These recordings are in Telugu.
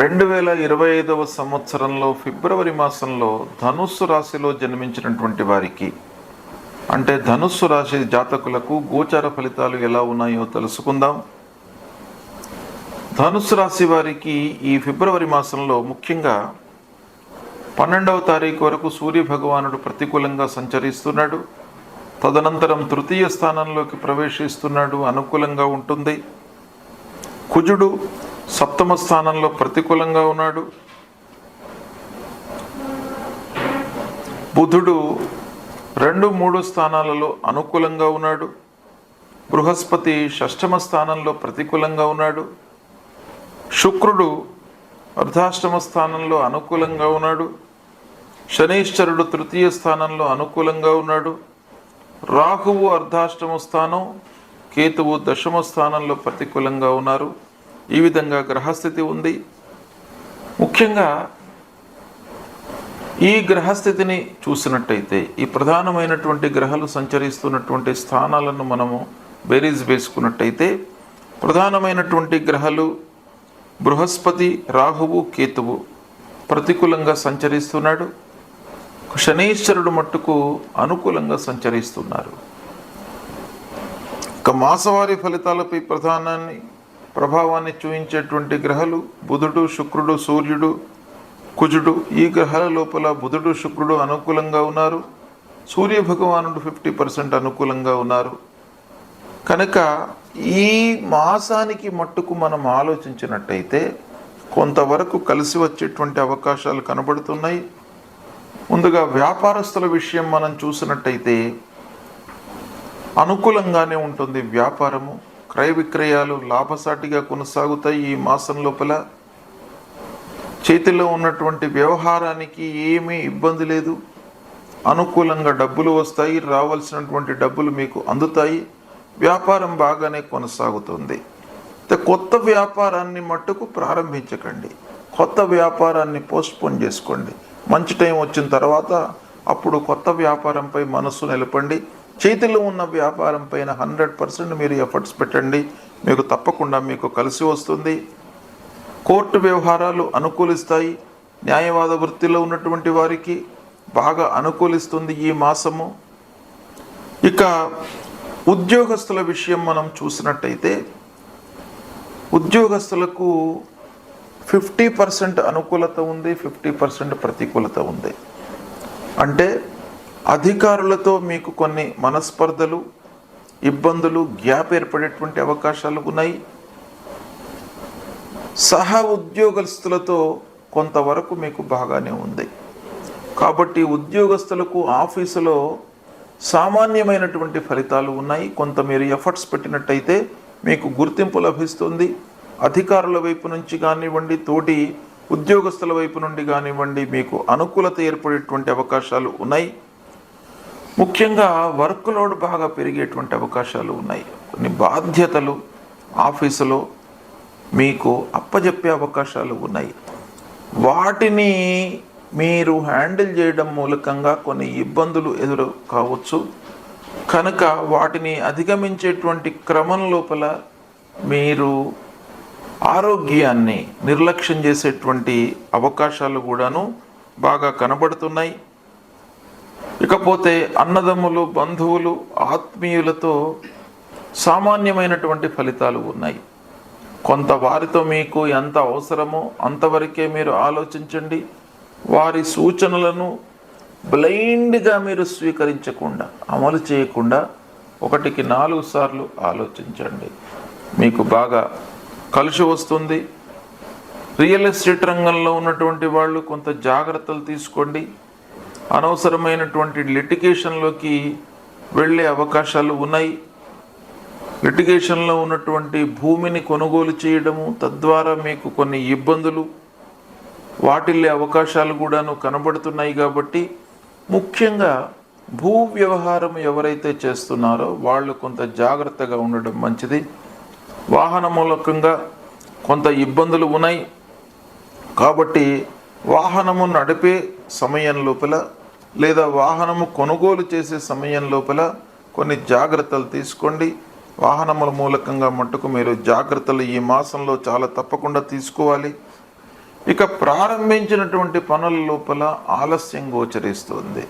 రెండు వేల ఇరవై ఐదవ సంవత్సరంలో ఫిబ్రవరి మాసంలో ధనుస్సు రాశిలో జన్మించినటువంటి వారికి అంటే ధనుస్సు రాశి జాతకులకు గోచార ఫలితాలు ఎలా ఉన్నాయో తెలుసుకుందాం. ధనుస్సు రాశి వారికి ఈ ఫిబ్రవరి మాసంలో ముఖ్యంగా పన్నెండవ తారీఖు వరకు సూర్య భగవానుడు ప్రతికూలంగా సంచరిస్తున్నాడు. తదనంతరం తృతీయ స్థానంలోకి ప్రవేశిస్తున్నాడు అనుకూలంగా ఉంటుంది. కుజుడు సప్తమ స్థానంలో ప్రతికూలంగా ఉన్నాడు. బుధుడు రెండు మూడు స్థానాలలో అనుకూలంగా ఉన్నాడు. బృహస్పతి షష్టమ స్థానంలో ప్రతికూలంగా ఉన్నాడు. శుక్రుడు అర్ధాష్టమ స్థానంలో అనుకూలంగా ఉన్నాడు. శనీశ్వరుడు తృతీయ స్థానంలో అనుకూలంగా ఉన్నాడు. రాహువు అర్ధాష్టమ స్థానం కేతువు దశమ స్థానంలో ప్రతికూలంగా ఉన్నారు. ఈ విధంగా గ్రహస్థితి ఉంది. ముఖ్యంగా ఈ గ్రహస్థితిని చూసినట్టయితే ఈ ప్రధానమైనటువంటి గ్రహాలు సంచరిస్తున్నటువంటి స్థానాలను మనము బేరీజ్ వేసుకున్నట్టయితే ప్రధానమైనటువంటి గ్రహాలు బృహస్పతి రాహువు కేతువు ప్రతికూలంగా సంచరిస్తున్నాడు. శనీశ్వరుడు మట్టుకు అనుకూలంగా సంచరిస్తున్నారు. ఇక మాసవారి ఫలితాలపై ప్రధానాన్ని ప్రభావాన్ని చూపించేటువంటి గ్రహాలు బుధుడు శుక్రుడు సూర్యుడు కుజుడు ఈ గ్రహాల లోపల బుధుడు శుక్రుడు అనుకూలంగా ఉన్నారు. సూర్య భగవానుడు ఫిఫ్టీ పర్సెంట్ అనుకూలంగా ఉన్నారు. కనుక ఈ మాసానికి మట్టుకు మనం ఆలోచించినట్టయితే కొంతవరకు కలిసి వచ్చేటువంటి అవకాశాలు కనబడుతున్నాయి. ముందుగా వ్యాపారస్తుల విషయం మనం చూసినట్టయితే అనుకూలంగానే ఉంటుంది వ్యాపారము. క్రయ విక్రయాలు లాభసాటిగా కొనసాగుతాయి ఈ మాసం లోపల. చేతిలో ఉన్నటువంటి వ్యవహారానికి ఏమీ ఇబ్బంది లేదు. అనుకూలంగా డబ్బులు వస్తాయి రావాల్సినటువంటి డబ్బులు మీకు అందుతాయి. వ్యాపారం బాగానే కొనసాగుతుంది. కొత్త వ్యాపారాన్ని మట్టుకు ప్రారంభించకండి. కొత్త వ్యాపారాన్ని పోస్ట్పోన్ చేసుకోండి. మంచి టైం వచ్చిన తర్వాత అప్పుడు కొత్త వ్యాపారంపై మనస్సు నిలపండి. చేతిలో ఉన్న వ్యాపారం పైన హండ్రెడ్ పర్సెంట్ మీరు ఎఫర్ట్స్ పెట్టండి. మీకు తప్పకుండా మీకు కలిసి వస్తుంది. కోర్టు వ్యవహారాలు అనుకూలిస్తాయి. న్యాయవాద వృత్తిలో ఉన్నటువంటి వారికి బాగా అనుకూలిస్తుంది ఈ మాసము. ఇక ఉద్యోగస్తుల విషయం మనం చూసినట్టయితే ఉద్యోగస్తులకు ఫిఫ్టీ పర్సెంట్ అనుకూలత ఉంది ఫిఫ్టీ పర్సెంట్ ప్రతికూలత ఉంది. అంటే అధికారులతో మీకు కొన్ని మనస్పర్ధలు ఇబ్బందులు గ్యాప్ ఏర్పడేటువంటి అవకాశాలు ఉన్నాయి. సహ ఉద్యోగస్తులతో కొంతవరకు మీకు బాగానే ఉంది. కాబట్టి ఉద్యోగస్తులకు ఆఫీసులో సామాన్యమైనటువంటి ఫలితాలు ఉన్నాయి. కొంత మీరు ఎఫర్ట్స్ పెట్టినట్టయితే మీకు గుర్తింపు లభిస్తుంది. అధికారుల వైపు నుంచి కానివ్వండి తోటి ఉద్యోగస్తుల వైపు నుండి కానివ్వండి మీకు అనుకూలత ఏర్పడేటువంటి అవకాశాలు ఉన్నాయి. ముఖ్యంగా వర్క్ లోడ్ బాగా పెరిగేటువంటి అవకాశాలు ఉన్నాయి. కొన్ని బాధ్యతలు ఆఫీసులో మీకు అప్పజెప్పే అవకాశాలు ఉన్నాయి. వాటిని మీరు హ్యాండిల్ చేయడం మూలకంగా కొన్ని ఇబ్బందులు ఎదురు కావచ్చు. కనుక వాటిని అధిగమించేటువంటి క్రమం లోపల మీరు ఆరోగ్యాన్ని నిర్లక్ష్యం చేసేటువంటి అవకాశాలు కూడాను బాగా కనబడుతున్నాయి. ఇకపోతే అన్నదమ్ములు బంధువులు ఆత్మీయులతో సామాన్యమైనటువంటి ఫలితాలు ఉన్నాయి. కొంత వారితో మీకు ఎంత అవసరమో అంతవరకే మీరు ఆలోచించండి. వారి సూచనలను బ్లైండ్గా మీరు స్వీకరించకుండా అమలు చేయకుండా ఒకటికి నాలుగు సార్లు ఆలోచించండి. మీకు బాగా కలిసి వస్తుంది. రియల్ ఎస్టేట్ రంగంలో ఉన్నటువంటి వాళ్ళు కొంత జాగ్రత్తలు తీసుకోండి. అనవసరమైనటువంటి లిటిగేషన్లోకి వెళ్ళే అవకాశాలు ఉన్నాయి. లిటిగేషన్లో ఉన్నటువంటి భూమిని కొనుగోలు చేయడము తద్వారా మీకు కొన్ని ఇబ్బందులు వాటిల్లే అవకాశాలు కూడాను కనబడుతున్నాయి కాబట్టి ముఖ్యంగా భూ వ్యవహారం ఎవరైతే చేస్తున్నారో వాళ్ళు కొంత జాగ్రత్తగా ఉండడం మంచిది. వాహన మూలకంగా కొంత ఇబ్బందులు ఉన్నాయి. కాబట్టి వాహనము నడిపే సమయం లోపల లేదా వాహనము కొనుగోలు చేసే సమయం లోపల కొన్ని జాగ్రత్తలు తీసుకోండి. వాహనముల మూలకంగా మట్టుకు మీరు జాగ్రత్తలు ఈ మాసంలో చాలా తప్పకుండా తీసుకోవాలి. ఇక ప్రారంభించినటువంటి పనుల లోపల ఆలస్యం గోచరిస్తుంది.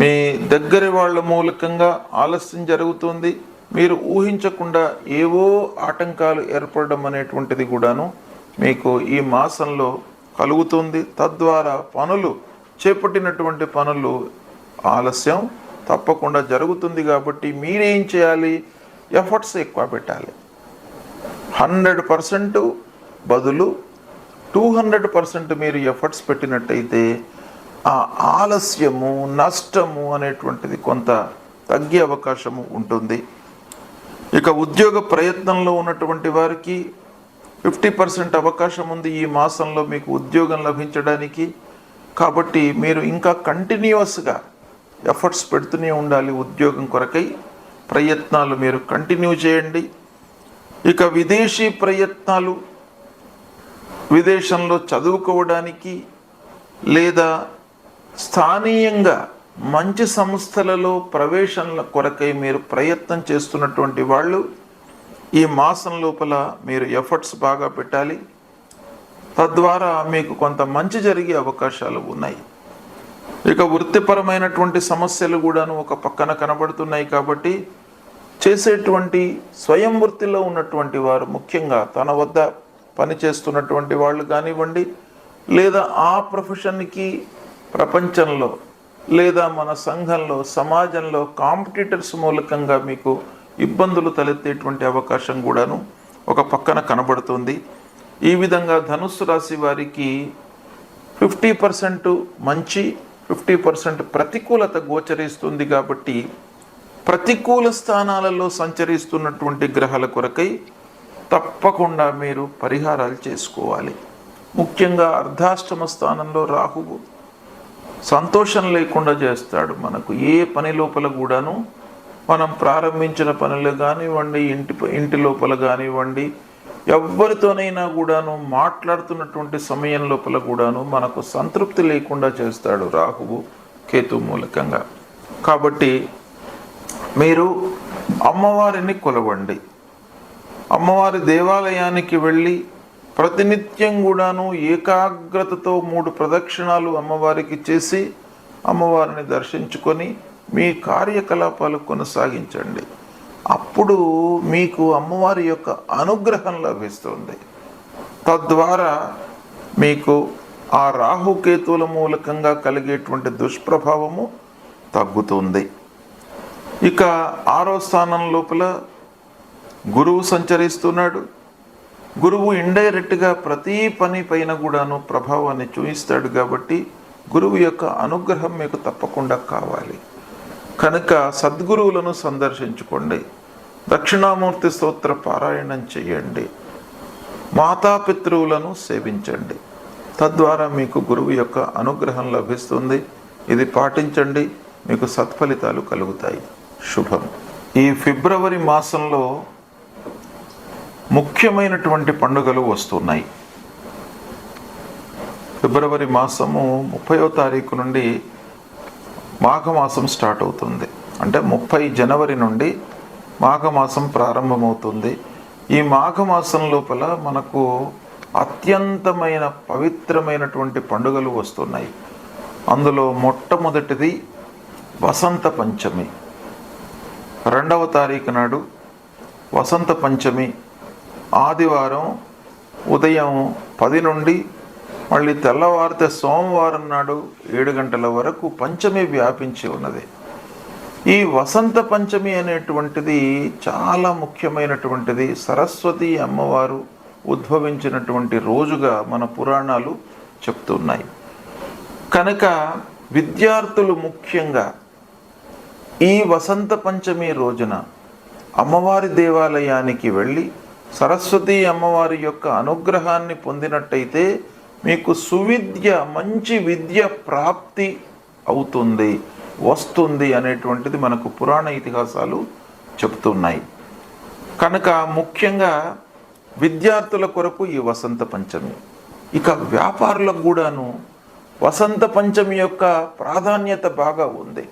మీ దగ్గర వాళ్ళ మూలకంగా ఆలస్యం జరుగుతుంది. మీరు ఊహించకుండా ఏవో ఆటంకాలు ఏర్పడడం అనేటువంటిది కూడాను మీకు ఈ మాసంలో కలుగుతుంది. తద్వారా పనులు చేపట్టినటువంటి పనులు ఆలస్యం తప్పకుండా జరుగుతుంది కాబట్టి మీరేం చేయాలి? ఎఫర్ట్స్ ఎక్కువ పెట్టాలి. హండ్రెడ్ పర్సెంట్ బదులు టూ హండ్రెడ్ పర్సెంట్ మీరు ఎఫర్ట్స్ పెట్టినట్టయితే ఆ ఆలస్యము నష్టము అనేటువంటిది కొంత తగ్గే అవకాశము ఉంటుంది. ఇక ఉద్యోగ ప్రయత్నంలో ఉన్నటువంటి వారికి ఫిఫ్టీ పర్సెంట్ అవకాశం ఉంది ఈ మాసంలో మీకు ఉద్యోగం లభించడానికి. కాబట్టి మీరు ఇంకా కంటిన్యూస్గా ఎఫర్ట్స్ పెడుతూనే ఉండాలి ఉద్యోగం కొరకై. ప్రయత్నాలు మీరు కంటిన్యూ చేయండి. ఇక విదేశీ ప్రయత్నాలు విదేశంలో చదువుకోవడానికి లేదా స్థానీయంగా మంచి సంస్థలలో ప్రవేశంల కొరకై మీరు ప్రయత్నం చేస్తున్నటువంటి వాళ్ళు ఈ మాసం లోపల మీరు ఎఫర్ట్స్ బాగా పెట్టాలి. తద్వారా మీకు కొంత మంచి జరిగే అవకాశాలు ఉన్నాయి. ఇక వృత్తిపరమైనటువంటి సమస్యలు కూడాను ఒక పక్కన కనబడుతున్నాయి కాబట్టి చేసేటువంటి స్వయం వృత్తిలో ఉన్నటువంటి వారు ముఖ్యంగా తన వద్ద పనిచేస్తున్నటువంటి వాళ్ళు కానివ్వండి లేదా ఆ ప్రొఫెషన్కి ప్రపంచంలో లేదా మన సంఘంలో సమాజంలో కాంపిటీటర్స్ మూలకంగా మీకు ఇబ్బందులు తలెత్తేటువంటి అవకాశం కూడాను ఒక పక్కన కనబడుతుంది. ఈ విధంగా ధనుస్సు రాశి వారికి ఫిఫ్టీ పర్సెంట్ మంచి ఫిఫ్టీ పర్సెంట్ ప్రతికూలత గోచరిస్తుంది కాబట్టి ప్రతికూల స్థానాలలో సంచరిస్తున్నటువంటి గ్రహాల కొరకై తప్పకుండా మీరు పరిహారాలు చేసుకోవాలి. ముఖ్యంగా అర్ధాష్టమ స్థానంలో రాహువు సంతోషం లేకుండా చేస్తాడు. మనకు ఏ పని లోపల కూడాను మనం ప్రారంభించిన పనులు కానివ్వండి ఇంటి ఇంటి లోపల కానివ్వండి ఎవరితోనైనా కూడాను మాట్లాడుతున్నటువంటి సమయం లోపల కూడాను మనకు సంతృప్తి లేకుండా చేస్తాడు రాహువు కేతు మూలకంగా. కాబట్టి మీరు అమ్మవారిని కొలవండి. అమ్మవారి దేవాలయానికి వెళ్ళి ప్రతినిత్యం కూడాను ఏకాగ్రతతో మూడు ప్రదక్షిణాలు అమ్మవారికి చేసి అమ్మవారిని దర్శించుకొని మీ కార్యకలాపాలు కొనసాగించండి. అప్పుడు మీకు అమ్మవారి యొక్క అనుగ్రహం లభిస్తుంది. తద్వారా మీకు ఆ రాహుకేతువుల మూలకంగా కలిగేటువంటి దుష్ప్రభావము తగ్గుతుంది. ఇక ఆరో స్థానం లోపల గురువు సంచరిస్తున్నాడు. గురువు ఇండైరెక్ట్గా ప్రతి పని పైన కూడాను ప్రభావాన్ని చూపిస్తాడు కాబట్టి గురువు యొక్క అనుగ్రహం మీకు తప్పకుండా కావాలి. కనుక సద్గురువులను సందర్శించుకోండి. దక్షిణామూర్తి స్తోత్ర పారాయణం చేయండి. మాతాపితృవులను సేవించండి. తద్వారా మీకు గురువు యొక్క అనుగ్రహం లభిస్తుంది. ఇది పాటించండి. మీకు సత్ఫలితాలు కలుగుతాయి. శుభం. ఈ ఫిబ్రవరి మాసంలో ముఖ్యమైనటువంటి పండుగలు వస్తున్నాయి. ఫిబ్రవరి మాసము ముప్పయో తారీఖు నుండి మాఘమాసం స్టార్ట్ అవుతుంది. అంటే ముప్పై జనవరి నుండి మాఘమాసం ప్రారంభమవుతుంది. ఈ మాఘమాసం లోపల మనకు అత్యంతమైన పవిత్రమైనటువంటి పండుగలు వస్తున్నాయి. అందులో మొట్టమొదటిది వసంత పంచమి. రెండవ తారీఖు నాడు వసంత పంచమి ఆదివారం ఉదయం పది నుండి మళ్ళీ తెల్లవారితే సోమవారం నాడు ఏడు గంటల వరకు పంచమి వ్యాపించి ఉన్నది. ఈ వసంత పంచమి అనేటువంటిది చాలా ముఖ్యమైనటువంటిది. సరస్వతి అమ్మవారు ఉద్భవించినటువంటి రోజుగా మన పురాణాలు చెప్తున్నాయి. కనుక విద్యార్థులు ముఖ్యంగా ఈ వసంత పంచమి రోజున అమ్మవారి దేవాలయానికి వెళ్ళి సరస్వతి అమ్మవారి యొక్క అనుగ్రహాన్ని పొందినట్టయితే మీకు సువిద్య మంచి విద్య ప్రాప్తి అవుతుంది వస్తుంది అనేటువంటిది మనకు పురాణ ఇతిహాసాలు చెప్తున్నాయి కనుక ముఖ్యంగా విద్యార్థుల కొరకు ఈ వసంత పంచమి. ఇక వ్యాపారులకు కూడాను వసంత పంచమి యొక్క ప్రాధాన్యత బాగా ఉంది.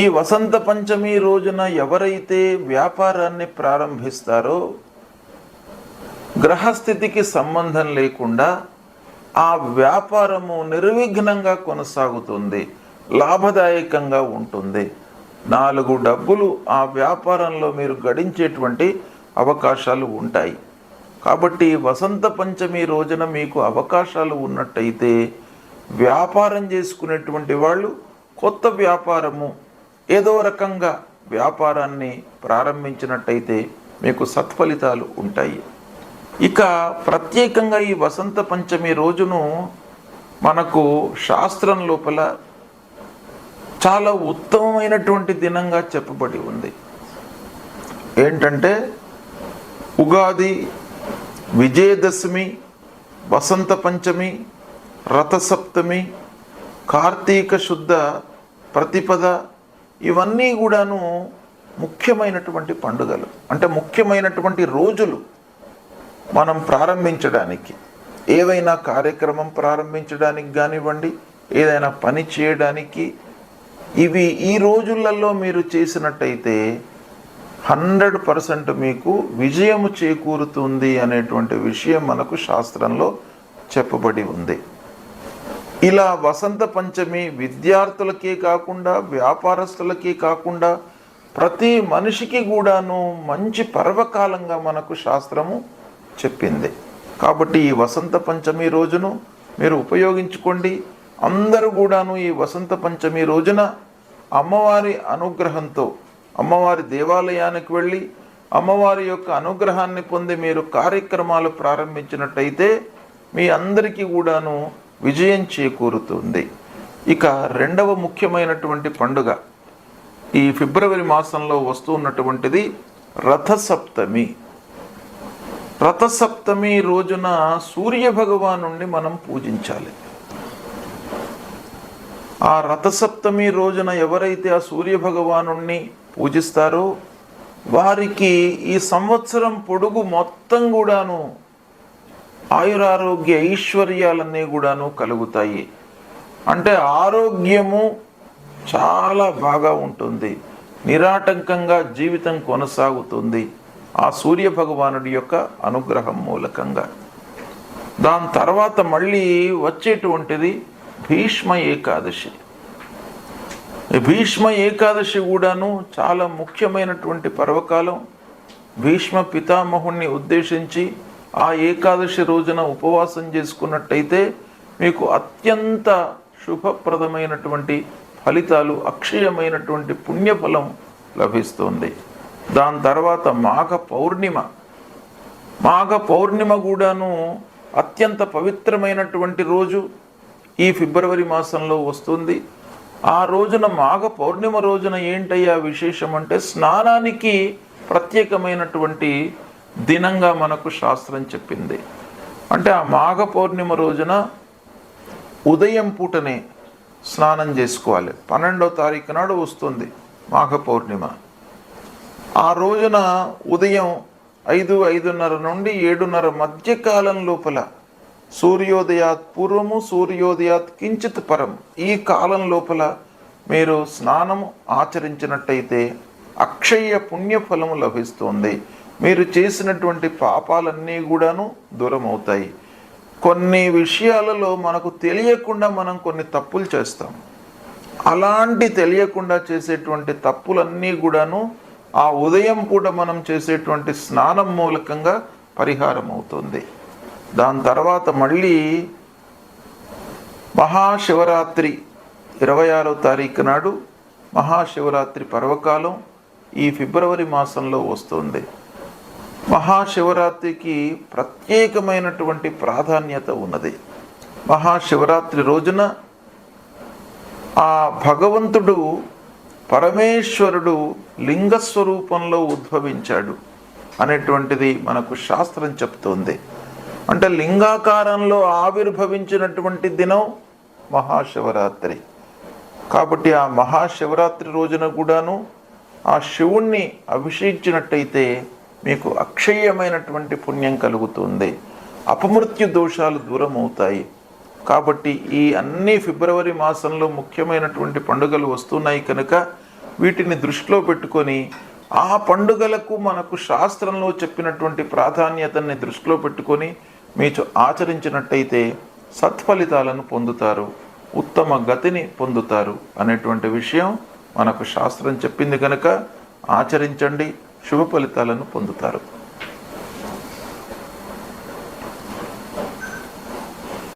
ఈ వసంత పంచమి రోజున ఎవరైతే వ్యాపారాన్ని ప్రారంభిస్తారో గ్రహస్థితికి సంబంధం లేకుండా ఆ వ్యాపారము నిర్విఘ్నంగా కొనసాగుతుంది లాభదాయకంగా ఉంటుంది. నాలుగు డబ్బులు ఆ వ్యాపారంలో మీరు గడించేటువంటి అవకాశాలు ఉంటాయి. కాబట్టి వసంత పంచమి రోజున మీకు అవకాశాలు ఉన్నట్టయితే వ్యాపారం చేసుకునేటువంటి వాళ్ళు కొత్త వ్యాపారము ఏదో రకంగా వ్యాపారాన్ని ప్రారంభించినట్టయితే మీకు సత్ఫలితాలు ఉంటాయి. ఇక ప్రత్యేకంగా ఈ వసంత పంచమి రోజును మనకు శాస్త్రం లోపల చాలా ఉత్తమమైనటువంటి దినంగా చెప్పబడి ఉంది. ఏంటంటే ఉగాది విజయదశమి వసంత పంచమి రథసప్తమి కార్తీక శుద్ధ ప్రతిపద ఇవన్నీ కూడాను ముఖ్యమైనటువంటి పండుగలు. అంటే ముఖ్యమైనటువంటి రోజులు. మనం ప్రారంభించడానికి ఏవైనా కార్యక్రమం ప్రారంభించడానికి కానివ్వండి ఏదైనా పని చేయడానికి ఇవి ఈ రోజులలో మీరు చేసినట్టయితే హండ్రెడ్ పర్సెంట్ మీకు విజయము చేకూరుతుంది అనేటువంటి విషయం మనకు శాస్త్రంలో చెప్పబడి ఉంది. ఇలా వసంత పంచమి విద్యార్థులకే కాకుండా వ్యాపారస్తులకే కాకుండా ప్రతి మనిషికి కూడాను మంచి పర్వకాలంగా మనకు శాస్త్రము చెప్పింది. కాబట్టి ఈ వసంత పంచమి రోజును మీరు ఉపయోగించుకోండి. అందరూ కూడాను ఈ వసంత పంచమి రోజున అమ్మవారి అనుగ్రహంతో అమ్మవారి దేవాలయానికి వెళ్ళి అమ్మవారి యొక్క అనుగ్రహాన్ని పొంది మీరు కార్యక్రమాలు ప్రారంభించినట్టయితే మీ అందరికీ కూడాను విజయం చేకూరుతుంది. ఇక రెండవ ముఖ్యమైనటువంటి పండుగ. ఈ ఫిబ్రవరి మాసంలో వస్తున్నటువంటిది రథసప్తమి. రథసప్తమి రోజున సూర్య భగవానుణ్ణి మనం పూజించాలి. ఆ రథసప్తమి రోజున ఎవరైతే ఆ సూర్య భగవానుణ్ణి పూజిస్తారో వారికి ఈ సంవత్సరం పొడుగు మొత్తం కూడాను ఆయురారోగ్య ఐశ్వర్యాలన్నీ కూడాను కలుగుతాయి. అంటే ఆరోగ్యము చాలా బాగా ఉంటుంది. నిరాటంకంగా జీవితం కొనసాగుతుంది. ఆ సూర్య భగవానుడి యొక్క అనుగ్రహం మూలకంగా. దాని తర్వాత మళ్ళీ వచ్చేటువంటిది భీష్మ ఏకాదశి. భీష్మ ఏకాదశి కూడాను చాలా ముఖ్యమైనటువంటి పర్వకాలం. భీష్మ పితామహుణ్ణి ఉద్దేశించి ఆ ఏకాదశి రోజున ఉపవాసం చేసుకున్నట్టయితే మీకు అత్యంత శుభప్రదమైనటువంటి ఫలితాలు అక్షయమైనటువంటి పుణ్యఫలం లభిస్తుంది. దాని తర్వాత మాఘ పౌర్ణిమ. మాఘ పౌర్ణిమ కూడాను అత్యంత పవిత్రమైనటువంటి రోజు. ఈ ఫిబ్రవరి మాసంలో వస్తుంది. ఆ రోజున మాఘ పౌర్ణిమ రోజున ఏంటయ్యా విశేషం అంటే స్నానానికి ప్రత్యేకమైనటువంటి దినంగా మనకు శాస్త్రం చెప్పింది. అంటే ఆ మాఘ పౌర్ణిమ రోజున ఉదయం పూటనే స్నానం చేసుకోవాలి. పన్నెండో తారీఖు నాడు వస్తుంది మాఘ పౌర్ణిమ. ఆ రోజున ఉదయం ఐదు ఐదున్నర నుండి ఏడున్నర మధ్య కాలం లోపల సూర్యోదయాత్ పూర్వము సూర్యోదయాత్ కించిత్ పరం. ఈ కాలం లోపల మీరు స్నానము ఆచరించినట్టయితే అక్షయ పుణ్యఫలము లభిస్తుంది. మీరు చేసినటువంటి పాపాలన్నీ కూడాను దూరం అవుతాయి కొన్ని విషయాలలో మనకు తెలియకుండా మనం కొన్ని తప్పులు చేస్తాం. అలాంటి తెలియకుండా చేసేటువంటి తప్పులన్నీ కూడాను ఆ ఉదయం పూట మనం చేసేటువంటి స్నానం మూలకంగా పరిహారం అవుతుంది. దాని తర్వాత మళ్ళీ మహాశివరాత్రి ఇరవై ఆరో తారీఖు నాడు మహాశివరాత్రి పర్వకాలం ఈ ఫిబ్రవరి మాసంలో వస్తుంది. మహాశివరాత్రికి ప్రత్యేకమైనటువంటి ప్రాధాన్యత ఉన్నది. మహాశివరాత్రి రోజున ఆ భగవంతుడు పరమేశ్వరుడు లింగస్వరూపంలో ఉద్భవించాడు అనేటువంటిది మనకు శాస్త్రం చెప్తోంది. అంటే లింగాకారంలో ఆవిర్భవించినటువంటి దినం మహాశివరాత్రి. కాబట్టి ఆ మహాశివరాత్రి రోజున కూడాను ఆ శివుణ్ణి అభిషేకించినట్టయితే మీకు అక్షయమైనటువంటి పుణ్యం కలుగుతుంది. అపమృత్యు దోషాలు దూరం అవుతాయి కాబట్టి ఈ అన్ని ఫిబ్రవరి మాసంలో ముఖ్యమైనటువంటి పండుగలు వస్తున్నాయి కనుక వీటిని దృష్టిలో పెట్టుకొని ఆ పండుగలకు మనకు శాస్త్రంలో చెప్పినటువంటి ప్రాధాన్యతని దృష్టిలో పెట్టుకొని మీరు ఆచరించినట్టయితే సత్ఫలితాలను పొందుతారు ఉత్తమ గతిని పొందుతారు అనేటువంటి విషయం మనకు శాస్త్రం చెప్పింది కనుక ఆచరించండి శుభ ఫలితాలను పొందుతారు.